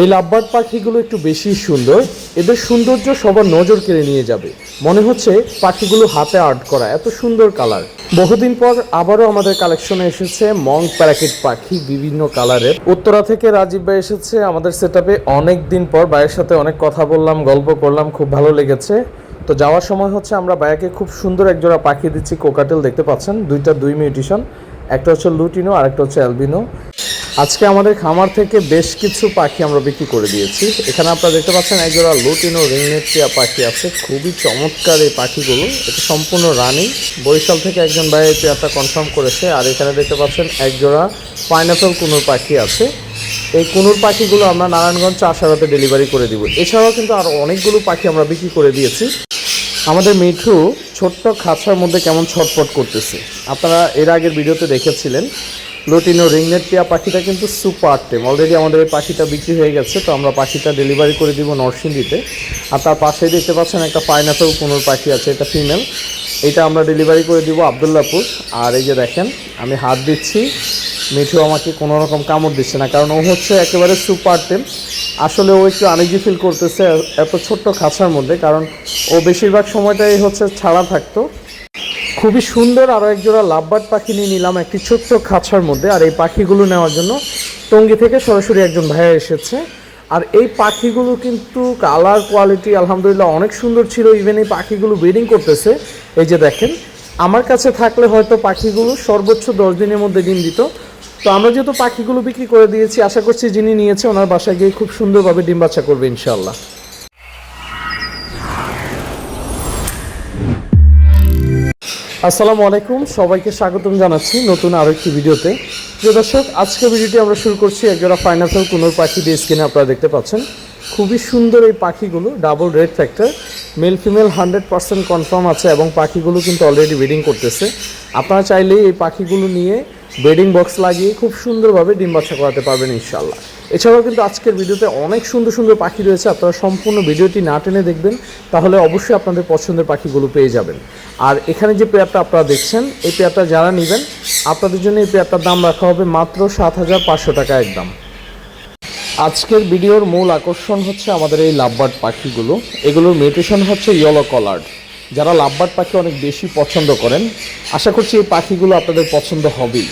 এই লাভবার্ড পাখিগুলো একটু বেশি সুন্দর। এদের সৌন্দর্য সবার নজর কেড়ে নিয়ে যাবে। মনে হচ্ছে পাখিগুলো হাতে আর্ট করা এত সুন্দর কালার। বহুদিন পর আবারও আমাদের কালেকশনে এসেছে মং প্যারাকিট পাখি, বিভিন্ন কালারের। উত্তরা থেকে রাজীব ভাই এসেছে আমাদের সেটআপে অনেক দিন পর ভাইয়ের সাথে অনেক কথা বললাম, গল্প করলাম, খুব ভালো লেগেছে। তো যাওয়ার সময় হচ্ছে আমরা ভাইয়াকে খুব সুন্দর এক জোড়া পাখি দিচ্ছি কোকাটেল দেখতে পাচ্ছেন? দুইটা দুই মিউটিশন একটা হচ্ছে লুটিনো আর একটা হচ্ছে অ্যালবিনো আজকে আমাদের খামার থেকে বেশ কিছু পাখি আমরা বিক্রি করে দিয়েছি। এখানে আপনারা দেখতে পাচ্ছেন একজোড়া লুটিনো রিংনেটিয়া পাখি আছে। খুবই চমৎকার এই পাখিগুলো। এটা সম্পূর্ণ রানিং। বরিশাল থেকে একজন ভাই এই পেয়ারটা কনফার্ম করেছে। আর এখানে দেখতে পাচ্ছেন একজোড়া পাইনাপেল কুনুর পাখি আছে। এই কুনুর পাখিগুলো আমরা নারায়ণগঞ্জ চাষারাতে ডেলিভারি করে দিব। এছাড়াও কিন্তু আরও অনেকগুলো পাখি আমরা বিক্রি করে দিয়েছি। আমাদের মিঠু ছোট্ট খাঁচার মধ্যে কেমন ছটফট করতেছে। আপনারা এর আগের ভিডিওতে দেখেছিলেন লোটিনো রিংনেট টিয়া পাখিটা কিন্তু সুপার টেম। অলরেডি আমাদের এই পাখিটা বিক্রি হয়ে গেছে, তো আমরা পাখিটা ডেলিভারি করে দিব নরসিংদীতে। আর তার পাশেই দেখতে পাচ্ছেন একটা পাইনাপেল কোনোর পাখি আছে, এটা ফিমেল এটা আমরা ডেলিভারি করে দিব আবদুল্লাপুর। আর এই যে দেখেন, আমি হাত দিচ্ছি। মিঠু আমাকে কোনো রকম কামড় দিচ্ছে না, কারণ ও হচ্ছে একেবারে সুপার টেম। আসলে ও একটু আনিজি ফিল করতেছে এত ছোট্ট খাঁচার মধ্যে, কারণ ও বেশিরভাগ সময়টাই হচ্ছে ছাড়া থাকতো। খুবই সুন্দর আরও এক জোড়া লাভবার্ড পাখি নিয়ে নিলাম, একটি ছোট্ট খাঁচার মধ্যে। আর এই পাখিগুলো নেওয়ার জন্য টঙ্গি থেকে সরাসরি একজন ভাইয়া এসেছে। আর এই পাখিগুলো কিন্তু কালার কোয়ালিটি আলহামদুলিল্লাহ অনেক সুন্দর ছিল। ইভেন এই পাখিগুলো ব্রিডিং করতেছে। এই যে দেখেন, আমার কাছে থাকলে হয়তো পাখিগুলো সর্বোচ্চ দশ দিনের মধ্যে ডিম দিত। তো আমরা যেহেতু পাখিগুলো বিক্রি করে দিয়েছি, আশা করছি যিনি নিয়েছে ওনার বাসায় গিয়ে খুব সুন্দরভাবে ডিম বাচ্চা করবে ইনশাল্লাহ আসসালামু আলাইকুম, সবাইকে স্বাগতম জানাচ্ছি নতুন আরও একটি ভিডিওতে। প্রিয় দর্শক আজকের ভিডিওটি আমরা শুরু করছি একজোড়া ফাইনাল কুনোর পাখি দিয়ে স্ক্রিনে আপনারা দেখতে পাচ্ছেন। খুবই সুন্দর এই পাখিগুলো double red factor male female hundred percent confirm আছে এবং পাখিগুলো কিন্তু অলরেডি ব্রিডিং করতেছে। আপনারা চাইলেই এই পাখিগুলো নিয়ে ব্রিডিং বক্স লাগিয়ে খুব সুন্দরভাবে ডিম বাচ্চা করাতে পারবেন ইনশাল্লাহ এছাড়াও কিন্তু আজকের ভিডিওতে অনেক সুন্দর সুন্দর পাখি রয়েছে। আপনারা সম্পূর্ণ ভিডিওটি না টেনে দেখবেন, তাহলে অবশ্যই আপনাদের পছন্দের পাখিগুলো পেয়ে যাবেন। আর এখানে যে পেয়ারটা আপনারা দেখছেন, এই পেয়ারটা যারা নেবেন, আপনাদের জন্য এই পেয়ারটার দাম রাখা হবে মাত্র সাত হাজার পাঁচশো টাকা একদম। আজকের ভিডিওর মূল আকর্ষণ হচ্ছে আমাদের এই লাভবার্ড পাখিগুলো। এগুলোর মিউটেশন হচ্ছে ইয়েলো কলার্ড। যারা লাভবার্ড পাখি অনেক বেশি পছন্দ করেন, আশা করছি এই পাখিগুলো আপনাদের পছন্দ হবেই।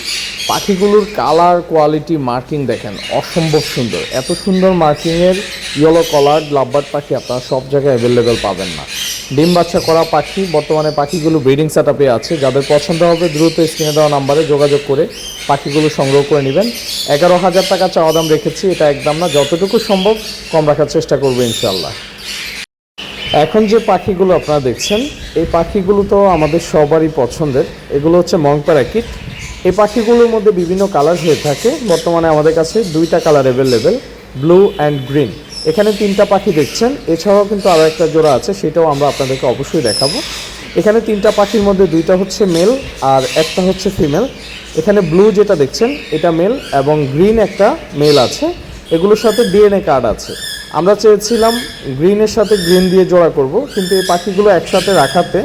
পাখিগুলোর কালার, কোয়ালিটি, মার্কিং দেখেন, অসম্ভব সুন্দর। এত সুন্দর মার্কিংয়ের ইয়েলো কলার্ড লাভবার্ড পাখি আপনারা সব জায়গায় অ্যাভেলেবেল পাবেন না। ডিম বাচ্চা করা পাখি, বর্তমানে পাখিগুলো ব্রিডিং সেট আছে। যাদের পছন্দ হবে, দ্রুত স্ক্রিনে দেওয়া নাম্বারে যোগাযোগ করে পাখিগুলো সংগ্রহ করে নেবেন। এগারো হাজার টাকা চাওয়া দাম রেখেছি, এটা একদম না। যতটুকু সম্ভব কম রাখার চেষ্টা করব ইনশাল্লাহ এখন যে পাখিগুলো আপনারা দেখছেন, এই পাখিগুলো তো আমাদের সবারই পছন্দের। এগুলো হচ্ছে মং প্যারাকিট এই পাখিগুলোর মধ্যে বিভিন্ন কালার হয়ে থাকে। বর্তমানে আমাদের কাছে দুইটা colour available blue and green এখানে তিনটা পাখি দেখছেন। এছাড়াও কিন্তু আরও একটা জোড়া আছে, সেটাও আমরা আপনাদেরকে অবশ্যই দেখাবো। এখানে তিনটা পাখির মধ্যে দুইটা হচ্ছে মেল আর একটা হচ্ছে ফিমেল এখানে ব্লু যেটা দেখছেন, এটা মেল এবং গ্রিন একটা মেল আছে। এগুলোর সাথে ডিএনএ কার্ড আছে। আমরা চেয়েছিলাম গ্রিনের সাথে গ্রিন দিয়ে জোড়া করব, কিন্তু এই পাখিগুলো একসাথে রাখাতে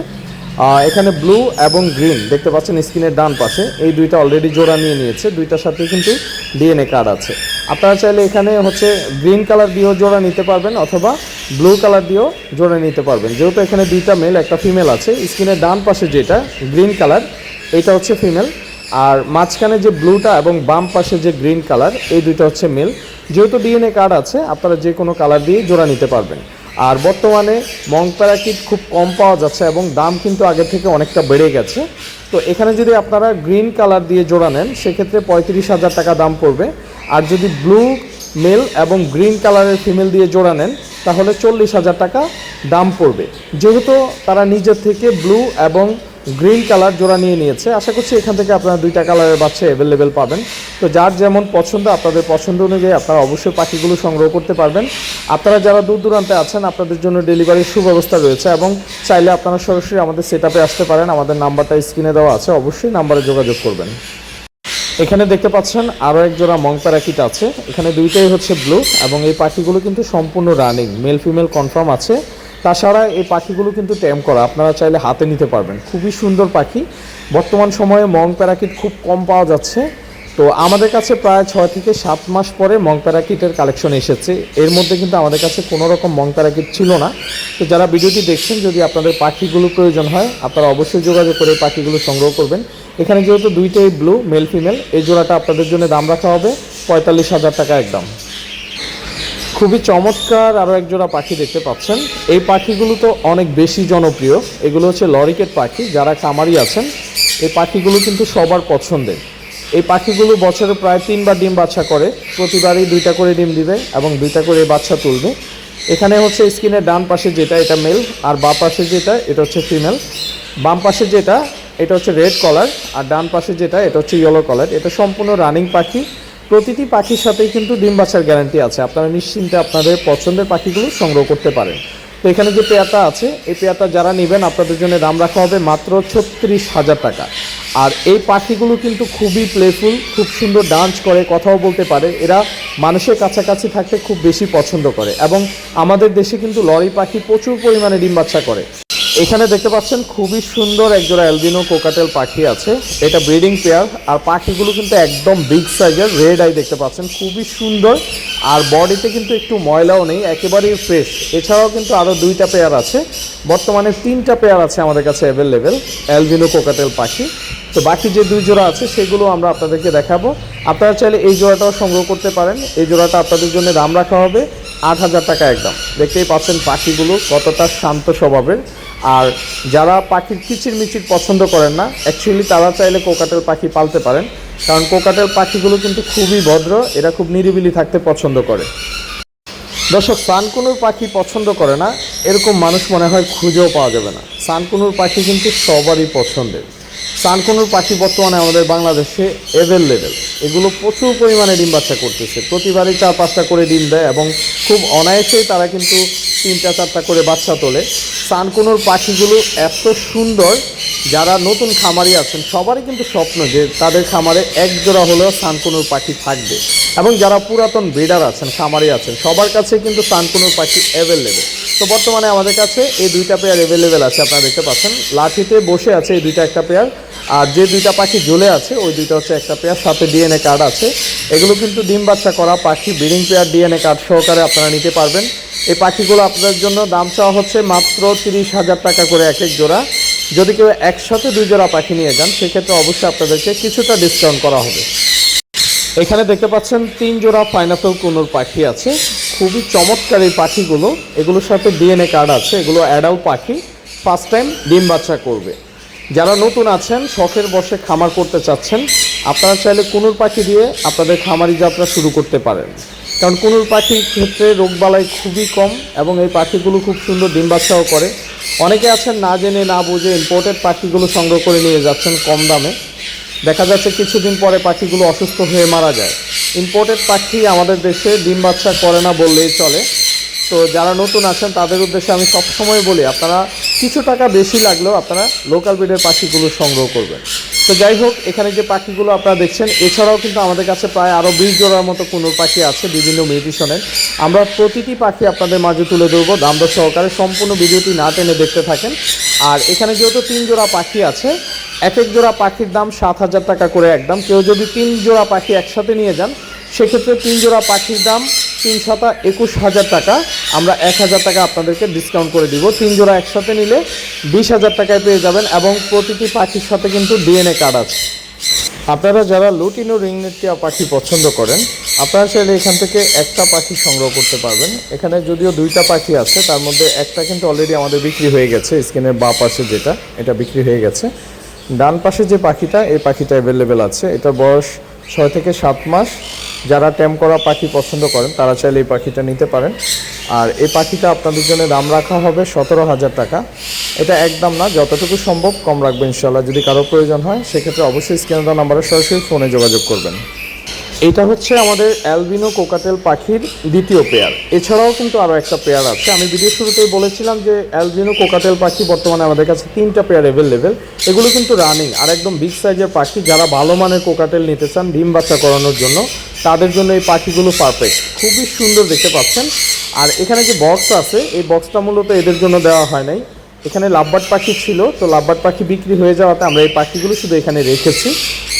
এখানে ব্লু এবং গ্রিন দেখতে পাচ্ছেন স্ক্রিনের ডান পাশে, এই দুইটা অলরেডি জোড়া নিয়ে নিয়েছে, দুইটার সাথে কিন্তু ডিএনএ কার্ড আছে। আপনারা চাইলে এখানে হচ্ছে গ্রিন কালার দিয়েও জোড়া নিতে পারবেন, অথবা ব্লু কালার দিয়েও জোড়া নিতে পারবেন। যেহেতু এখানে দুইটা মেল একটা ফিমেল আছে, স্ক্রিনের ডান পাশে যেটা গ্রিন কালার এটা হচ্ছে ফিমেল আর মাঝখানে যে ব্লুটা এবং বাম পাশে যে গ্রিন কালার, এই দুইটা হচ্ছে মেল। যেহেতু ডিএনএ কার্ড আছে, আপনারা যে কোনো কালার দিয়ে জোড়া নিতে পারবেন। আর বর্তমানে মং প্যারাকিট খুব কম পাওয়া যাচ্ছে এবং দাম কিন্তু আগে থেকে অনেকটা বেড়ে গেছে। তো এখানে যদি আপনারা গ্রিন কালার দিয়ে জোড়া নেন, সেক্ষেত্রে পঁয়ত্রিশ হাজার টাকা দাম পড়বে। আর যদি ব্লু, মেল এবং গ্রিন কালারের ফিমেল দিয়ে জোড়া নেন, তাহলে চল্লিশ হাজার টাকা দাম পড়বে। যেহেতু তারা নিজের থেকে ব্লু এবং গ্রিন কালার জোড়া নিয়ে নিয়েছে। আশা করছি এখান থেকে আপনারা দুইটা কালারের বাচ্চা অ্যাভেলেবেল পাবেন। তো যার যেমন পছন্দ, আপনাদের পছন্দ অনুযায়ী আপনারা অবশ্যই পাখিগুলো সংগ্রহ করতে পারবেন। আপনারা যারা দূর দূরান্তে আছেন, আপনাদের জন্য ডেলিভারির সুব্যবস্থা রয়েছে এবং চাইলে আপনারা সরাসরি আমাদের সেট আসতে পারেন। আমাদের নাম্বারটা স্ক্রিনে দেওয়া আছে, অবশ্যই নাম্বারে যোগাযোগ করবেন। এখানে দেখতে পাচ্ছেন আরও এক জোড়া মং প্যারাকিট আছে। এখানে দুইটাই হচ্ছে ব্লু এবং এই পাখিগুলো কিন্তু সম্পূর্ণ রানিং মেল ফিমেল কনফার্ম আছে। তাছাড়া এই পাখিগুলো কিন্তু ট্যাম করা, আপনারা চাইলে হাতে নিতে পারবেন। খুবই সুন্দর পাখি। বর্তমান সময়ে মং প্যারাকিট খুব কম পাওয়া যাচ্ছে। তো আমাদের কাছে প্রায় ছয় থেকে সাত মাস পরে মং প্যারাকিটের কালেকশন এসেছে। এর মধ্যে কিন্তু আমাদের কাছে কোনো রকম মং প্যারাকিট ছিল না। তো যারা ভিডিওটি দেখছেন, যদি আপনাদের পাখিগুলো প্রয়োজন হয়, আপনারা অবশ্যই যোগাযোগ করে পাখিগুলো সংগ্রহ করবেন। এখানে যেহেতু দুইটাই ব্লু মেল ফিমেল এই জোড়াটা আপনাদের জন্য দাম রাখা হবে, পঁয়তাল্লিশ হাজার টাকা একদম। খুবই চমৎকার আরও একজোড়া পাখি দেখতে পাচ্ছেন। এই পাখিগুলো তো অনেক বেশি জনপ্রিয়। এগুলো হচ্ছে লরিকেট পাখি, যারা খামারি আছেন। এই পাখিগুলো কিন্তু সবার পছন্দের। এই পাখিগুলো বছরে প্রায় তিনবার ডিম বাচ্চা করে। প্রতিবারই দুইটা করে ডিম দিবে এবং দুইটা করে বাচ্চা তুলবে। এখানে হচ্ছে স্ক্রিনের ডান পাশে যেটা, এটা মেল, আর বাম পাশে যেটা, এটা হচ্ছে ফিমেল। বাম পাশে যেটা, এটা হচ্ছে রেড কলার, আর ডান পাশে যেটা, এটা হচ্ছে ইয়েলো কলার। এটা সম্পূর্ণ রানিং পাখি। প্রতিটি পাখির সাথেই কিন্তু ডিম বাচ্চার গ্যারান্টি আছে। আপনারা নিশ্চিন্তে আপনাদের পছন্দের পাখিগুলো সংগ্রহ করতে পারেন। তো এখানে যে পেয়ারটা আছে, এই পেয়ারটা যারা নেবেন, আপনাদের জন্য দাম রাখা হবে মাত্র ছত্রিশ হাজার টাকা। আর এই পাখিগুলো কিন্তু খুবই প্লেফুল খুব সুন্দর ডান্স করে, কথাও বলতে পারে। এরা মানুষের কাছাকাছি থাকতে খুব বেশি পছন্দ করে। এবং আমাদের দেশে কিন্তু লরি পাখি প্রচুর পরিমাণে ডিম বাচ্চা করে। এখানে দেখতে পাচ্ছেন খুবই সুন্দর একজোড়া অ্যালবিনো কোকাটেল পাখি আছে। এটা ব্রিডিং পেয়ার আর পাখিগুলো কিন্তু একদম বিগ সাইজের রেড আই দেখতে পাচ্ছেন, খুবই সুন্দর। আর বডিতে কিন্তু একটু ময়লাও নেই, একেবারেই ফ্রেশ এছাড়াও কিন্তু আরও দুইটা পেয়ার আছে। বর্তমানে তিনটা পেয়ার আছে আমাদের কাছে অ্যাভেলেবেল অ্যালবিনো কোকাটেল পাখি। তো বাকি যে দুই জোড়া আছে, সেগুলো আমরা আপনাদেরকে দেখাবো। আপনারা চাইলে এই জোড়াটাও সংগ্রহ করতে পারেন। এই জোড়াটা আপনাদের জন্য দাম রাখা হবে আট হাজার টাকা একদম। দেখতেই পাচ্ছেন পাখিগুলো কতটা শান্ত স্বভাবের। আর যারা পাখির কিচির মিচির পছন্দ করেন না অ্যাকচুয়ালি তারা চাইলে কোকাটেল পাখি পালতে পারেন, কারণ কোকাটেল পাখিগুলো কিন্তু খুবই ভদ্র, এরা খুব নিরিবিলি থাকতে পছন্দ করে। দর্শক, সানকুনুর পাখি পছন্দ করে না, এরকম মানুষ মনে হয় খুঁজেও পাওয়া যাবে না। সানকুনুর পাখি কিন্তু সবারই পছন্দের। সানকুনুর পাখি বর্তমানে আমাদের বাংলাদেশে অ্যাভেলেবেল এগুলো প্রচুর পরিমাণে ডিম বাচ্চা করতেছে। প্রতিবারই চার পাঁচটা করে ডিম দেয় এবং খুব অনায়াসেই তারা কিন্তু তিনটা, চারটা করে বাচ্চা তোলে। সানকুনুর পাখিগুলো এত সুন্দর, যারা নতুন খামারি আছেন, সবারই কিন্তু স্বপ্ন যে তাদের খামারে এক জোড়া হলেও সানকুনুর পাখি থাকবে। এবং যারা পুরাতন ব্রিডার আছেন, খামারি আছেন, সবার কাছে কিন্তু সানকুনুর পাখি অ্যাভেলেবেল তো বর্তমানে আমাদের কাছে এই দুইটা পেয়ার অ্যাভেলেবেল আছে, আপনারা দেখতে পাচ্ছেন। লাঠিতে বসে আছে এই দুইটা একটা পেয়ার আর যে দুইটা পাখি ঝুলে আছে, ওই দুইটা হচ্ছে একটা পেয়ার, সাথে ডিএনএ কার্ড আছে। এগুলো কিন্তু ডিম বাচ্চা করা পাখি, ব্রিডিং পেয়ার ডিএনএ কার্ড সহকারে আপনারা নিতে পারবেন। এই পাখিগুলো আপনাদের জন্য দাম চাওয়া হচ্ছে মাত্র তিরিশ হাজার টাকা করে এক এক জোড়া। যদি কেউ একসাথে দুই জোড়া পাখি নিয়ে যান, সেক্ষেত্রে অবশ্যই আপনাদেরকে কিছুটা ডিসকাউন্ট করা হবে। এখানে দেখতে পাচ্ছেন, তিন জোড়া পাইনাপেল কুনোর পাখি আছে। খুবই চমৎকার এই পাখিগুলো। এগুলোর সাথে ডিএনএ কার্ড আছে। এগুলো অ্যাডাল্ট পাখি। ফার্স্ট টাইম ডিম বাচ্চা করবে। যারা নতুন আছেন, শখের বসে খামার করতে চাচ্ছেন, আপনারা চাইলে কুনুর পাখি দিয়ে আপনাদের খামারি যাত্রা শুরু করতে পারেন। কারণ কুনুর পাখির ক্ষেত্রে রোগবালাই খুবই কম এবং এই পাখিগুলো খুব সুন্দর ডিম বাচ্চাও করে। অনেকে আছেন, না জেনে, না বুঝে ইম্পোর্টেড পাখিগুলো সংগ্রহ করে নিয়ে যাচ্ছেন কম দামে। দেখা যাচ্ছে কিছুদিন পরে পাখিগুলো অসুস্থ হয়ে মারা যায়। ইম্পোর্টেড পাখি আমাদের দেশে ডিম বাচ্চা করে না বললেই চলে। তো যারা নতুন আছেন, তাদের উদ্দেশ্যে আমি সবসময় বলি, আপনারা কিছু টাকা বেশি লাগলেও আপনারা লোকাল ব্রিডের পাখিগুলো সংগ্রহ করবেন। তো যাই হোক, এখানে যে পাখিগুলো আপনারা দেখছেন, এছাড়াও কিন্তু আমাদের কাছে প্রায় আরও বিশ জোড়ার মতো কোনো পাখি আছে বিভিন্ন মিউটিশনের আমরা প্রতিটি পাখি আপনাদের মাঝে তুলে ধরবো, দাম দর সহকারে সম্পূর্ণ ভিডিওটি না টেনে দেখতে থাকেন। আর এখানে যেহেতু তিন জোড়া পাখি আছে, এক এক জোড়া পাখির দাম সাত হাজার টাকা করে একদম। কেউ যদি তিন জোড়া পাখি একসাথে নিয়ে যান সেক্ষেত্রে তিন জোড়া পাখির দাম তিন সাতা একুশ হাজার টাকা। আমরা এক হাজার টাকা আপনাদেরকে ডিসকাউন্ট করে দিব। তিন জোড়া একসাথে নিলে বিশ হাজার টাকায় পেয়ে যাবেন এবং প্রতিটি পাখির সাথে কিন্তু ডিএনএ কার্ড আছে। আপনারা যারা লুটিনো রিংনেটিয়া পাখি পছন্দ করেন, আপনারা চাইলে এখান থেকে একটা পাখি সংগ্রহ করতে পারবেন। এখানে যদিও দুইটা পাখি আছে, তার মধ্যে একটা কিন্তু অলরেডি আমাদের বিক্রি হয়ে গেছে, স্ক্রিনের বা পাশে যেটা, এটা বিক্রি হয়ে গেছে। ডান পাশে যে পাখিটা, এই পাখিটা অ্যাভেলেবেল আছে। এটা বয়স ছয় থেকে সাত মাস যারা ট্যাম করা পাখি পছন্দ করেন, তারা চাইলে এই পাখিটা নিতে পারেন। আর এই পাখিটা আপনাদের জন্য দাম রাখা হবে সতেরো হাজার টাকা। এটা একদম না, যতটুকু সম্ভব কম রাখবেন ইনশাল্লাহ যদি কারও প্রয়োজন হয়, সেক্ষেত্রে অবশ্যই স্ক্রিনে দেওয়া নাম্বারে সরাসরি ফোনে যোগাযোগ করবেন। এটা হচ্ছে আমাদের অ্যালবিনো কোকাটেল পাখির দ্বিতীয় পেয়ার। এছাড়াও কিন্তু আরও একটা পেয়ার আছে। আমি ভিডিও শুরুতেই বলেছিলাম যে অ্যালবিনো কোকাটেল পাখি বর্তমানে আমাদের কাছে তিনটা পেয়ার অ্যাভেলেবেল এগুলো কিন্তু রানিং আর একদম বিগ সাইজের পাখি। যারা ভালো মানের কোকাটেল নিতে চান, ডিম বাচ্চা করানোর জন্য, তাদের জন্য এই পাখিগুলো পারফেক্ট খুবই সুন্দর দেখতে পাচ্ছেন। আর এখানে যে বক্স আছে, এই বক্সটা মূলত এদের জন্য দেওয়া হয় নাই। এখানে লাভবাট পাখি ছিল, তো লাভবার্ড পাখি বিক্রি হয়ে যাওয়াতে আমরা এই পাখিগুলো শুধু এখানে রেখেছি।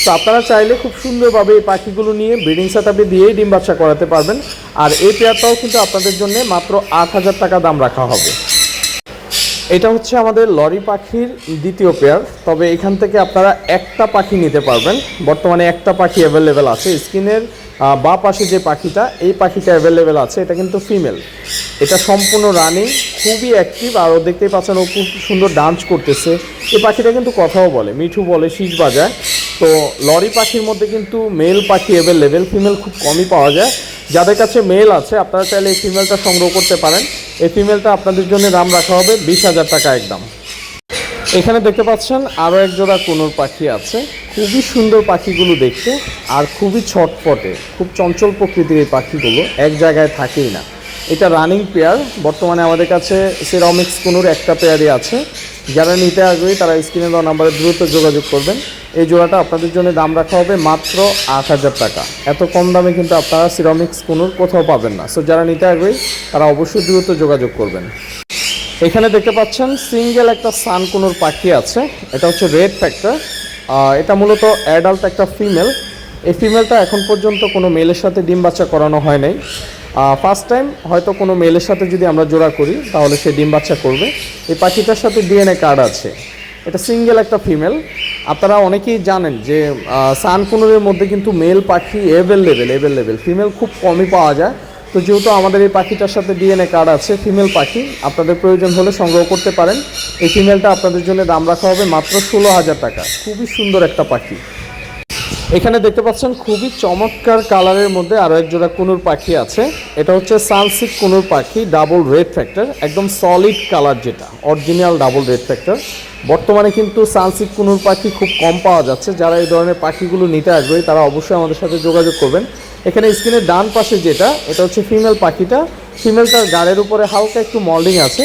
তো আপনারা চাইলে খুব সুন্দরভাবে এই পাখিগুলো নিয়ে ব্রিডিং সেটআপে দিয়েই ডিম বাচ্চা করাতে পারবেন। আর এই পেয়ারটাও কিন্তু আপনাদের জন্য মাত্র আট হাজার টাকা দাম রাখা হবে। এটা হচ্ছে আমাদের লরি পাখির দ্বিতীয় পেয়ার। তবে এখান থেকে আপনারা একটা পাখি নিতে পারবেন। বর্তমানে একটা পাখি অ্যাভেলেবেল আছে। স্ক্রিনের বা পাশে যে পাখিটা, এই পাখিটা অ্যাভেলেবেল আছে। এটা কিন্তু ফিমেল এটা সম্পূর্ণ রানিং খুবই অ্যাক্টিভ আর ও দেখতেই পাচ্ছেন, ও খুব সুন্দর ডান্স করতেছে। এই পাখিটা কিন্তু কথাও বলে, মিঠু বলে, শীষ বাজায়। তো লরি পাখির মধ্যে কিন্তু মেল পাখি অ্যাভেলেবেল ফিমেল খুব কমই পাওয়া যায়। যাদের কাছে মেল আছে, আপনারা চাইলে এই ফিমেলটা সংগ্রহ করতে পারেন। এই ফিমেলটা আপনাদের জন্য দাম রাখা হবে বিশ হাজার টাকা একদম। এখানে দেখতে পাচ্ছেন আরও এক জোড়া কোনোর পাখি আছে। খুবই সুন্দর পাখিগুলো দেখতে আর খুবই ছটপটে খুব চঞ্চল প্রকৃতির এই পাখিগুলো এক জায়গায় থাকেই না। এটা রানিং পেয়ার বর্তমানে আমাদের কাছে সেরামিক্স কোনোর একটা পেয়ারই আছে। যারা নিতে আগ্রহী তারা স্ক্রিনে দেওয়া নাম্বারে দ্রুত যোগাযোগ করবেন। এই জোড়াটা আপনাদের জন্য দাম রাখা হবে মাত্র আট হাজার টাকা। এত কম দামে কিন্তু আপনারা সিরামিক্স কোনোর কোথাও পাবেন না। সো যারা নিতে আগ্রহী তারা অবশ্যই দ্রুত যোগাযোগ করবেন। এখানে দেখতে পাচ্ছেন সিঙ্গেল একটা সান কোনোর পাখি আছে। এটা হচ্ছে রেড ফ্যাক্টর এটা মূলত অ্যাডাল্ট একটা ফিমেল এই ফিমেলটা এখন পর্যন্ত কোনো মেলের সাথে ডিম বাচ্চা করানো হয় নাই। ফার্স্ট টাইম হয়তো কোনো মেলের সাথে যদি আমরা জোড়া করি, তাহলে সে ডিম বাচ্চা করবে। এই পাখিটার সাথে ডিএনএ কার্ড আছে। এটা সিঙ্গেল একটা ফিমেল আপনারা অনেকেই জানেন যে সান সানকুনুরের মধ্যে কিন্তু মেল পাখি অ্যাভেলেবেল অ্যাভেলেবেল ফিমেল খুব কমই পাওয়া যায়। তো যেহেতু আমাদের এই পাখিটার সাথে ডিএনএ কার্ড আছে ফিমেল পাখি, আপনাদের প্রয়োজন হলে সংগ্রহ করতে পারেন। এই ফিমেলটা আপনাদের জন্য দাম রাখা হবে মাত্র ষোলো হাজার টাকা। খুবই সুন্দর একটা পাখি। এখানে দেখতে পাচ্ছেন খুবই চমৎকার কালারের মধ্যে আরও এক জোড়া কুনুর পাখি আছে। এটা হচ্ছে সানসিক কুনুর পাখি, ডাবল রেড ফ্যাক্টর, একদম সলিড কালার যেটা অরিজিনাল ডাবল রেড ফ্যাক্টর। বর্তমানে কিন্তু সানসিক কুনুর পাখি খুব কম পাওয়া যাচ্ছে। যারা এই ধরনের পাখিগুলো নিতে আগ্রহী তারা অবশ্যই আমাদের সাথে যোগাযোগ করবেন। এখানে স্ক্রিনের ডান পাশে যেটা, এটা হচ্ছে ফিমেল পাখিটা। ফিমেলটার গাড়ের উপরে হালকা একটু মল্ডিং আছে।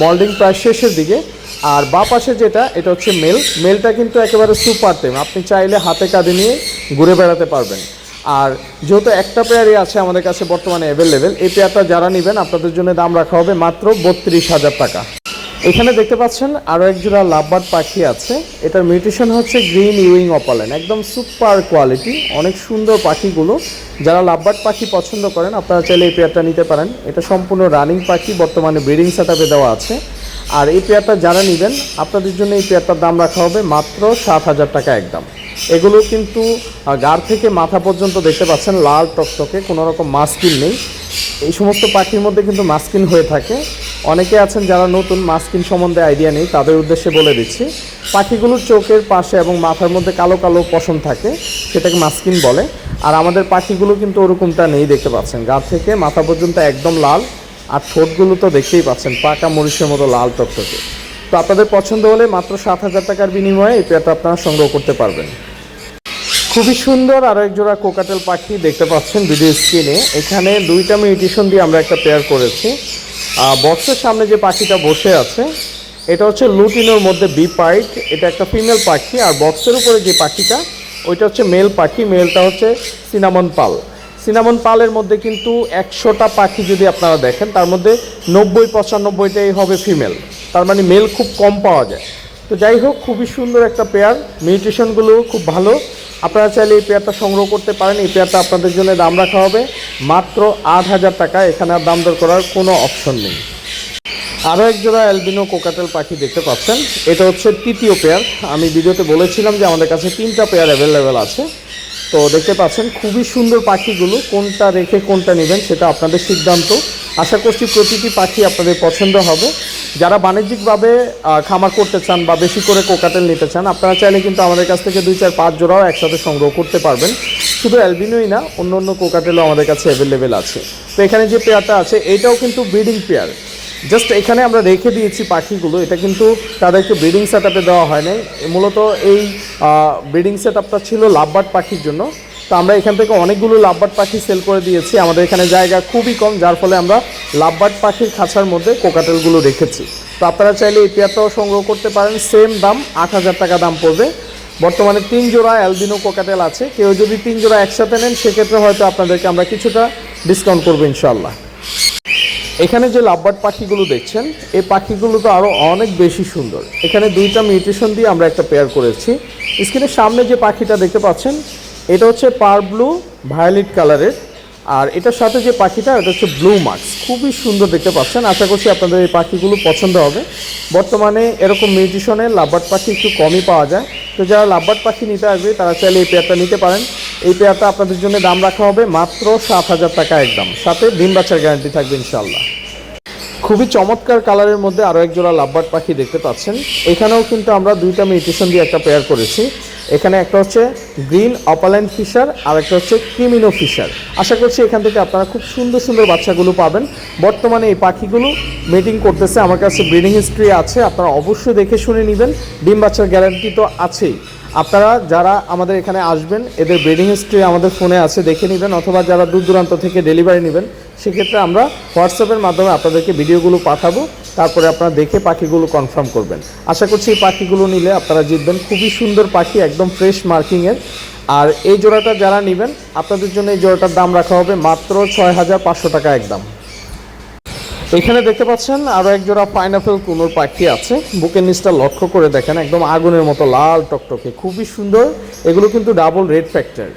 মল্ডিং প্রায় শেষের দিকে। আর বা পাশে যেটা, এটা হচ্ছে মেল। মেলটা কিন্তু একেবারে সুপার টেম। আপনি চাইলে হাতে কাঁধে নিয়ে ঘুরে বেড়াতে পারবেন। আর যেহেতু একটা পেয়ারই আছে আমাদের কাছে বর্তমানে অ্যাভেলেবেল এই পেয়ারটা যারা নেবেন, আপনাদের জন্য দাম রাখা হবে মাত্র বত্রিশ হাজার টাকা। এখানে দেখতে পাচ্ছেন আরও একজোড়া লাভবার্ড পাখি আছে। এটার মিউটেশন হচ্ছে গ্রিন ইউইং অপালেন, একদম সুপার কোয়ালিটি, অনেক সুন্দর পাখিগুলো। যারা লাভবার পাখি পছন্দ করেন, আপনারা চাইলে এই পেয়ারটা নিতে পারেন। এটা সম্পূর্ণ রানিং পাখি, বর্তমানে ব্রিডিং সেট দেওয়া আছে। আর এই পেয়ারটা যারা নেবেন, আপনাদের জন্য এই পেয়ারটার দাম রাখা হবে মাত্র সাত হাজার টাকা একদম। এগুলো কিন্তু গাড় থেকে মাথা পর্যন্ত দেখতে পাচ্ছেন, লাল টকটকে, কোনো রকম মাস্কিন নেই। এই সমস্ত পাখির মধ্যে কিন্তু মাস্কিন হয়ে থাকে। অনেকে আছেন যারা নতুন মাস্কিন সম্বন্ধে আইডিয়া নেই, তাদের উদ্দেশ্যে বলে দিচ্ছি। পাখিগুলোর চোখের পাশে এবং মাথার মধ্যে কালো কালো পশম থাকে, সেটাকে মাস্কিন বলে। আর আমাদের পাখিগুলো কিন্তু ওরকমটা নেই দেখতে পাচ্ছেন। গা থেকে মাথা পর্যন্ত একদম লাল। আর ঠোঁটগুলো তো দেখতেই পাচ্ছেন, পাকা মরিচের মতো লাল টকটকে। তো আপনাদের পছন্দ হলে মাত্র সাত হাজার টাকার বিনিময়ে এই পেয়ারটা আপনারা সংগ্রহ করতে পারবেন। খুবই সুন্দর আরও এক জোড়া কোকাটেল পাখি দেখতে পাচ্ছেন ভিডিও স্ক্রিনে এখানে দুইটা মিউটিশন দিয়ে আমরা একটা পেয়ার করেছি। বক্সের সামনে যে পাখিটা বসে আছে, এটা হচ্ছে লুটিনোর মধ্যে বি পাইট এটা একটা ফিমেল পাখি, আর বক্সের উপরে যে পাখিটা, ওইটা হচ্ছে মেল পাখি। মেলটা হচ্ছে সিনামন পাল। সিনামন পালের মধ্যে কিন্তু একশোটা পাখি যদি আপনারা দেখেন, তার মধ্যে নব্বই, পঁচানব্বইটাই হবে ফিমেল। তার মানে মেল খুব কম পাওয়া যায়। তো যাই হোক, খুবই সুন্দর একটা পেয়ার। মিউটেশনগুলো খুব ভালো। আপনারা চাইলে এই পেয়ারটা সংগ্রহ করতে পারেন। এই পেয়ারটা আপনাদের জন্য দাম রাখা হবে মাত্র আট হাজার টাকা। এখানে আর দাম দর করার কোনো অপশন নেই। আরও এক জোড়া অ্যালবিনো কোকাটেল পাখি দেখতে পাচ্ছেন। এটা হচ্ছে তৃতীয় পেয়ার। আমি ভিডিওতে বলেছিলাম যে আমাদের কাছে তিনটা পেয়ার অ্যাভেলেবেল আছে। তো দেখতে পাচ্ছেন, খুবই সুন্দর পাখিগুলো, কোনটা রেখে কোনটা নেবেন সেটা আপনাদের সিদ্ধান্ত। আশা করছি প্রতিটি পাখি আপনাদের পছন্দ হবে। যারা বাণিজ্যিকভাবে খামার করতে চান বা বেশি করে কোকাটেল নিতে চান, আপনারা চাইলে কিন্তু আমাদের কাছ থেকে দুই চার পাঁচ জোড়াও একসাথে সংগ্রহ করতে পারবেন। শুধু অ্যালবিনোই না অন্য অন্য কোকাটেলও আমাদের কাছে অ্যাভেলেবেল আছে। তো এখানে যে পেয়ারটা আছে, এটাও কিন্তু ব্রিডিং পেয়ার। জাস্ট এখানে আমরা রেখে দিয়েছি পাখিগুলো, এটা কিন্তু তাদেরকে ব্রিডিং সেট আপে দেওয়া হয় নাই। মূলত এই ব্রিডিং সেট আপটা ছিল লাভবার্ড পাখির জন্য। তো আমরা এখান থেকে অনেকগুলো লাভবার্ড পাখি সেল করে দিয়েছি। আমাদের এখানে জায়গা খুবই কম, যার ফলে আমরা লাভবার্ড পাখির খাঁচার মধ্যে কোকাটেলগুলো রেখেছি। তো আপনারা চাইলে এই পেয়ারটাও সংগ্রহ করতে পারেন। সেম দাম, আট হাজার টাকা দাম পড়বে। বর্তমানে তিন জোড়া অ্যালবিনো কোকাটেল আছে। কেউ যদি তিন জোড়া একসাথে নেন, সেক্ষেত্রে হয়তো আপনাদেরকে আমরা কিছুটা ডিসকাউন্ট করব ইনশাল্লাহ এখানে যে লাভবার্ড পাখিগুলো দেখছেন, এই পাখিগুলো তো আরও অনেক বেশি সুন্দর। এখানে দুইটা মিউটেশন দিয়ে আমরা একটা পেয়ার করেছি। স্ক্রিনের সামনে যে পাখিটা দেখতে পাচ্ছেন, এটা হচ্ছে পার ব্লু ভায়োলেট কালারের, আর এটার সাথে যে পাখিটা, এটা হচ্ছে ব্লু মার্কস খুবই সুন্দর দেখতে পাচ্ছেন। আশা করছি আপনাদের এই পাখিগুলো পছন্দ হবে। বর্তমানে এরকম মিউটিশনের লাভবার্ড পাখি একটু কমই পাওয়া যায়। তো যারা লাভবার্ড পাখি নিতে আসবে, তারা চাইলে এই পেয়ারটা নিতে পারেন। এই পেয়ারটা আপনাদের জন্য দাম রাখা হবে মাত্র সাত হাজার টাকা একদম। সাথে দিন বাচ্চার গ্যারান্টি থাকবে ইনশাল্লাহ খুবই চমৎকার কালারের মধ্যে আরও এক জোড়া লাভবার্ড পাখি দেখতে পাচ্ছেন। এখানেও কিন্তু আমরা দুইটা মিউটেশন দিয়ে একটা পেয়ার করেছি। এখানে একটা হচ্ছে গ্রিন অপাল্যান্ড ফিশার আর একটা হচ্ছে ক্রিমিনো ফিশার আশা করছি এখান থেকে আপনারা খুব সুন্দর সুন্দর বাচ্চাগুলো পাবেন। বর্তমানে এই পাখিগুলো মিটিং করতেছে। আমার কাছে ব্রিডিং হিস্ট্রি আছে, আপনারা অবশ্যই দেখে শুনে নেবেন। ডিম বাচ্চার গ্যারান্টি তো আছেই। আপনারা যারা আমাদের এখানে আসবেন, এদের ব্রিডিং হিস্ট্রি আমাদের ফোনে আছে, দেখে নেবেন অথবা যারা দূর দূরান্ত থেকে ডেলিভারি নেবেন, সেক্ষেত্রে আমরা হোয়াটসঅ্যাপের মাধ্যমে আপনাদেরকে ভিডিওগুলো পাঠাবো, তারপরে আপনারা দেখে পাখিগুলো কনফার্ম করবেন। আশা করছি এই পাখিগুলো নিলে আপনারা জিতবেন। খুবই সুন্দর পাখি, একদম ফ্রেশ মার্কিংয়ের আর এই জোড়াটা যারা নেবেন, আপনাদের জন্য এই জোড়াটার দাম রাখা হবে মাত্র ছয় হাজার পাঁচশো টাকা একদম। এখানে দেখতে পাচ্ছেন আরও এক জোড়া পাইনাপেল কুনোর পাখি আছে। বুকের নিচটা লক্ষ্য করে দেখেন, একদম আগুনের মতো লাল টকটকে। খুবই সুন্দর। এগুলো কিন্তু ডাবল রেড ফ্যাক্টর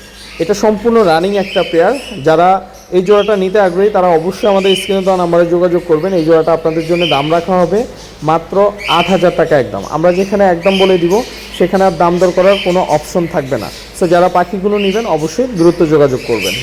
এটা সম্পূর্ণ রানিং একটা পেয়ার যারা এই জোড়াটা নিতে আগ্রহী, তারা অবশ্যই আমাদের স্ক্রিনে দেওয়া নাম্বারে যোগাযোগ করবেন। এই জোড়াটা আপনাদের জন্য দাম রাখা হবে মাত্র আট হাজার টাকা একদম। আমরা যেখানে একদম বলে দিব, সেখানে আর দাম দর করার কোনো অপশন থাকবে না। সো যারা পাখিগুলো নেবেন, অবশ্যই দ্রুত যোগাযোগ করবেন।